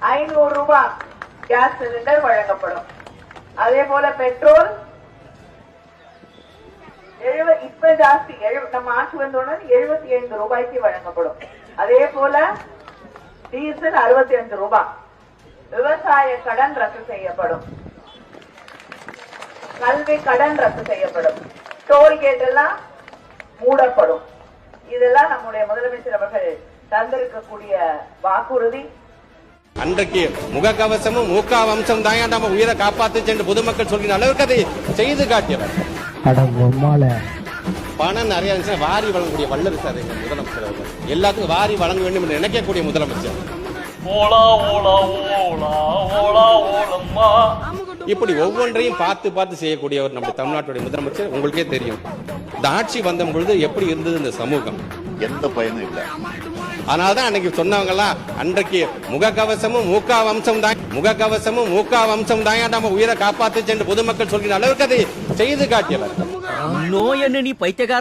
ஐநூறு ரூபாய் gas cylinder வழங்கப்படும். அதே போல பெட்ரோல் எழுவ இப்ப ஜாஸ்தி நம்ம ஆட்சி வந்தோடனே எழுபத்தி ஐந்து ரூபாய்க்கு வழங்கப்படும். அதே போல டீசல் அறுபத்தி அஞ்சு ரூபாய். விவசாய கடன் ரத்து செய்யப்படும். கல்வி கடன் ரத்து செய்யப்படும். டோல்கேட் எல்லாம் மூடப்படும். இதெல்லாம் நம்முடைய முதலமைச்சர் அவர்கள் தந்திருக்கக்கூடிய வாக்குறுதி. அன்றைக்கு முகக்கவசமும் மூக்கா வம்சம் தாயா நம்ம உயிரை காப்பாத்துச்சு என்று பொதுமக்கள் சொல்கிற அளவுக்கு அதை செய்து காட்டியவர். பணம் நிறைய இருந்துச்சுன்னா வாரி வழங்கக்கூடிய வல்லர் சார் எங்க முதலமைச்சர் அவர்கள். எல்லாத்துக்கும் வாரி வழங்க வேண்டும் என்று நினைக்கக்கூடிய முதலமைச்சர். ஓலா ஓலா ஓலா ஓலா ஓலம்மா. இப்படி ஒவ்வொன்றையும் பார்த்து பார்த்து செய்யக்கூடியவர் நம்ம தமிழ்நாட்டுடைய முதலமைச்சர். உங்களுக்கே தெரியும். இந்த ஆட்சி வந்த பொழுது எப்படி இருந்தது இந்த சமூகம்? எந்த பயனும் இல்லை. அதனாலதான் அன்னைக்கு சொன்னவங்கலாம் அன்றைக்கு முகக்கவசமும் மூக்கா வம்சம் தான் முகக்கவசமும் மூக்கா வம்சம் தான் நம்ம உயிரை காப்பாத்துச்சு என்று பொதுமக்கள் சொல்கிற அளவுக்கு அதை செய்து காட்டியவர். நோய் என்ன நீ பைத்தியக்கார